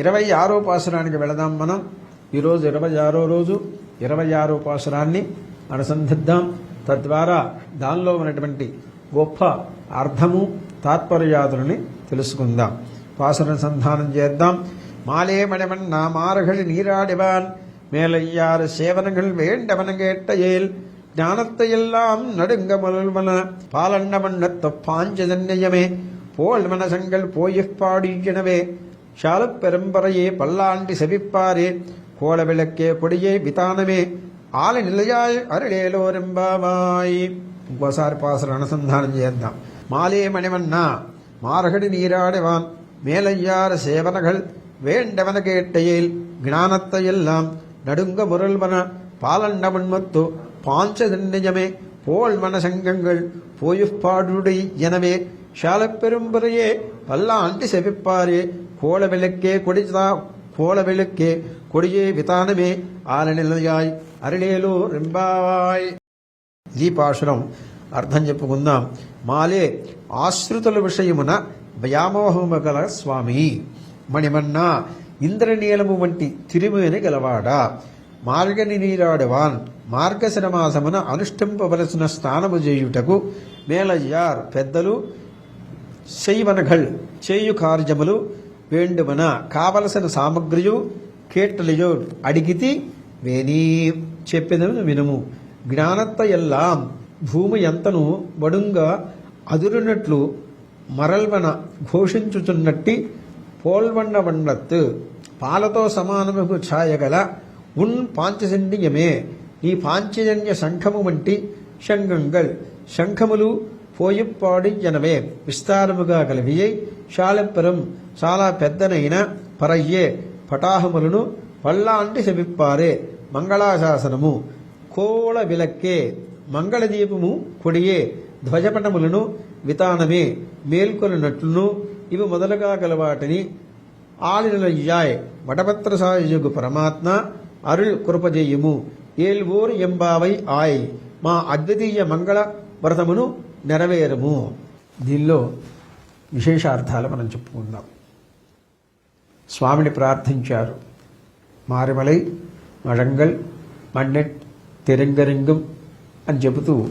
ఇరవై ఆరో పాసరానికి వెళదాం మనం ఈరోజు ఇరవై ఆరో రోజు ఇరవై ఆరో పాసరాన్ని అనుసంధిద్దాం తద్వారా దానిలో ఉన్నటువంటి గొప్ప అర్థము తాత్పర్యాదులని తెలుసుకుందాం పాసరనుసంధానం చేద్దాం மாலே மணிவண்ணா மாறுகள் நீராடிவான் மேலையாறு சேவனங்கள் வேண்டவன கேட்ட ஏல் ஞானத்தையெல்லாம் நடுங்க முதல்வன பாலண்ண வண்ணத்த பாஞ்சதன்யமே போல் மனசங்கள் போயிப் ஷாலப் பெரும்பறையே பல்லாண்டி செவிப்பாரே கோல விளக்கே கொடியே விதானமே ஆலை நிலையாய் அருளேலோரெம்பாமாய் கோசார் பாசர் அனுசந்தானம் சேர்ந்தான் மாலே மணிவண்ணா மாரகடி நீராடுவான் மேலையார சேவனகள் வேண்டவன கேட்டையில் ஞானத்தை எல்லாம் நடுங்க முரல்வன பாலண்ட முன்மத்து பாஞ்ச போல் மனசங்கங்கள் போயுப்பாடுடை எனவே ಶಾಲಪೆರುಂಬರೆಯೇ ಪಲ್ಲ ಅಂಟಿ ಸೆಪಿಪ್ಪಾರೆ ಕೋಳ ಬೆಳಕ್ಕೆ ಕೊಡಿತ కోల ಬೆಳಕ್ಕೆ ಕೊಡಿಯೇ వితానమే ఆలనిలయాయ్ అరిళేలు రింబావాయ్. దీపాసురం అర్థం చెప్పుకుందాం. మాలే ఆశ్రుతుల విషయమున వ్యామోహము గల స్వామి. మణిమన్న ఇంద్రనీలము వంటి తిరుమేని గలవాడా? మార్గని నీరాడవాన్ మార్గశిర మాసమున అనుష్ఠింపవలసిన స్థానము చేయుటకు మేలయ్యార్ పెద్దలు శైవనఘల్ చేయు కార్యములు వేండుమన. కావలసిన సామగ్రియు కేట్టలియో అడిగితి వేణీ చెప్పినను వినుము. జ్ఞానత్త ఎల్లాం భూమి ఎంతను బడుంగా అదురునట్లు మరల్వన ఘోషించుచున్నట్టి పోల్వన్న వండత్ పాలతో సమానముకు ఛాయగల ఉన్ పాంచజన్యమే. ఈ పాంచజన్య శంఖము వంటి శంఖంగల్ శంఖములు పోయిప్పాడి జనమే విస్తారముగా కలివియై శాలపురం చాలా పెద్దనైన పరయ్యే పటాహములను పల్లాంటి శమిప్పారే మంగళాశాసనము కోళ విలక్కే మంగళదీపము కొడియే ధ్వజపటములను వితానమే మేల్కొనినట్లును ఇవి మొదలుగా గలవాటిని ఆలినలయ్యాయ్ వటపత్ర సాయుగు పరమాత్మ అరుళ్ కృపజేయము ఏల్వోరు ఎంబావై ఆయ్. మా అద్వితీయ మంగళ వ్రతమును నెరవేరము. దీనిలో విశేషార్థాలు మనం చెప్పుకుందాం. స్వామిని ప్రార్థించారు. మారిమలై మడంగల్ మన్నెట్ తెరంగరింగం అని చెబుతూ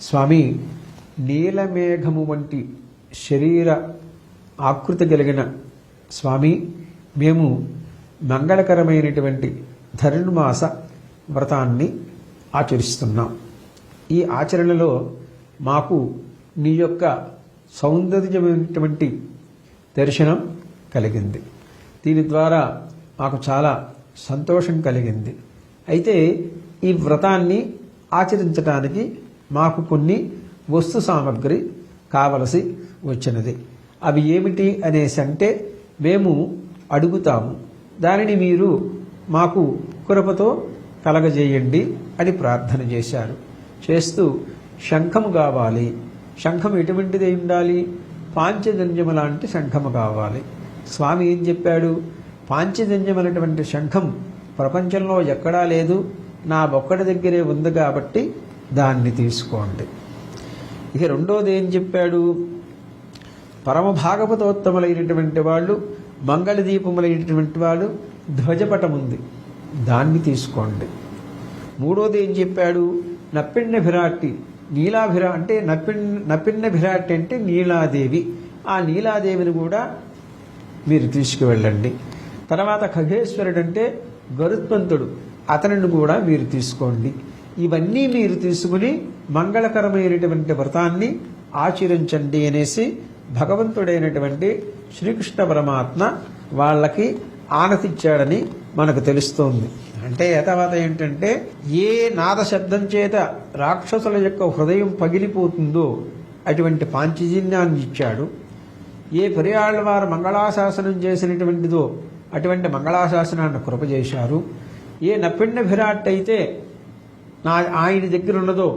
స్వామి నీలమేఘము వంటి శరీర ఆకృతి కలిగిన స్వామి మేము మంగళకరమైనటువంటి ధరణుమాస వ్రతాన్ని ఆచరిస్తున్నాం. ఈ ఆచరణలో మాకు నీ యొక్క సౌందర్యమైనటువంటి దర్శనం కలిగింది. దీని ద్వారా మాకు చాలా సంతోషం కలిగింది. అయితే ఈ వ్రతాన్ని ఆచరించడానికి మాకు కొన్ని వస్తు సామగ్రి కావలసి వచ్చినది. అవి ఏమిటి అనేసి అంటే మేము అడుగుతాము. దానిని మీరు మాకు కృపతో కలగజేయండి అని ప్రార్థన చేశారు. చేస్తూ శంఖము కావాలి. శంఖం ఎటువంటిది ఉండాలి? పాంచజన్యము లాంటి శంఖము కావాలి. స్వామి ఏం చెప్పాడు? పాంచజన్యమైనటువంటి శంఖం ప్రపంచంలో ఎక్కడా లేదు. నా ఒక్కడి దగ్గరే ఉంది కాబట్టి దాన్ని తీసుకోండి. ఇక రెండోది ఏం చెప్పాడు? పరమ భాగవతోత్తములైనటువంటి వాళ్ళు మంగళదీపములైనటువంటి వాళ్ళు ధ్వజపటం ఉంది. దాన్ని తీసుకోండి. మూడోది ఏం చెప్పాడు? నప్పిన్న భిరాట్టి నీలాభిరా అంటే నప్పిన్ నప్పిన్న అంటే నీలాదేవి. ఆ నీలాదేవిని కూడా మీరు తీసుకువెళ్ళండి. తర్వాత ఖగేశ్వరుడు అంటే గరుత్మంతుడు. అతనిని కూడా మీరు తీసుకోండి. ఇవన్నీ మీరు తీసుకుని మంగళకరమైనటువంటి వ్రతాన్ని ఆచరించండి అనేసి భగవంతుడైనటువంటి శ్రీకృష్ణ పరమాత్మ వాళ్ళకి ఆనతిచ్చాడని మనకు తెలుస్తోంది. అంటే తర్వాత ఏంటంటే ఏ నాద శబ్దం చేత రాక్షసుల యొక్క హృదయం పగిలిపోతుందో అటువంటి పాంచజన్యాన్ని ఇచ్చాడు. ఏ పెరియాళ్ళ వారు మంగళాశాసనం చేసినటువంటిదో అటువంటి మంగళాశాసనాన్ని కృప చేశారు ఏ నప్పిండ విరాట్ అయితే నా ఆయన దగ్గర ఉన్నదో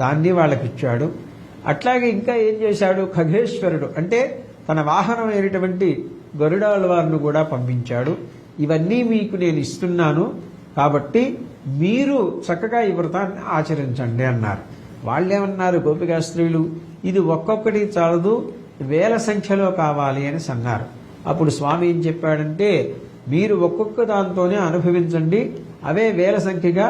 దాన్ని వాళ్ళకి ఇచ్చాడు అట్లాగే ఇంకా ఏం చేశాడు? ఖగేశ్వరుడు అంటే తన వాహనమైనటువంటి గరుడాల వారిని కూడా పంపించాడు. ఇవన్నీ మీకు నేను ఇస్తున్నాను. కాబట్టి మీరు చక్కగా ఈ వ్రతాన్ని ఆచరించండి అన్నారు. వాళ్ళేమన్నారు గోపికా స్త్రీలు ఇది ఒక్కొక్కటి చాలదు వేల సంఖ్యలో కావాలి అని అన్నారు అప్పుడు స్వామి ఏం చెప్పాడంటే మీరు ఒక్కొక్క దాంతోనే అనుభవించండి అవే వేల సంఖ్యగా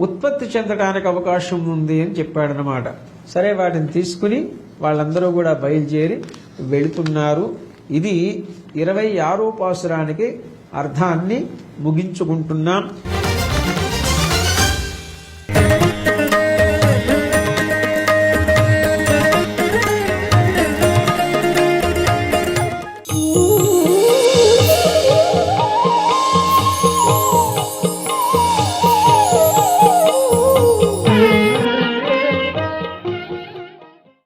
ఉత్పత్తి చెందడానికి అవకాశం ఉంది అని చెప్పాడనమాట సరే వాటిని తీసుకుని వాళ్ళందరూ కూడా బయలుదేరి వెళుతున్నారు. ఇది ఇరవై ఆరో పాసురానికి అర్థాన్ని ముగించుకుంటున్నాం.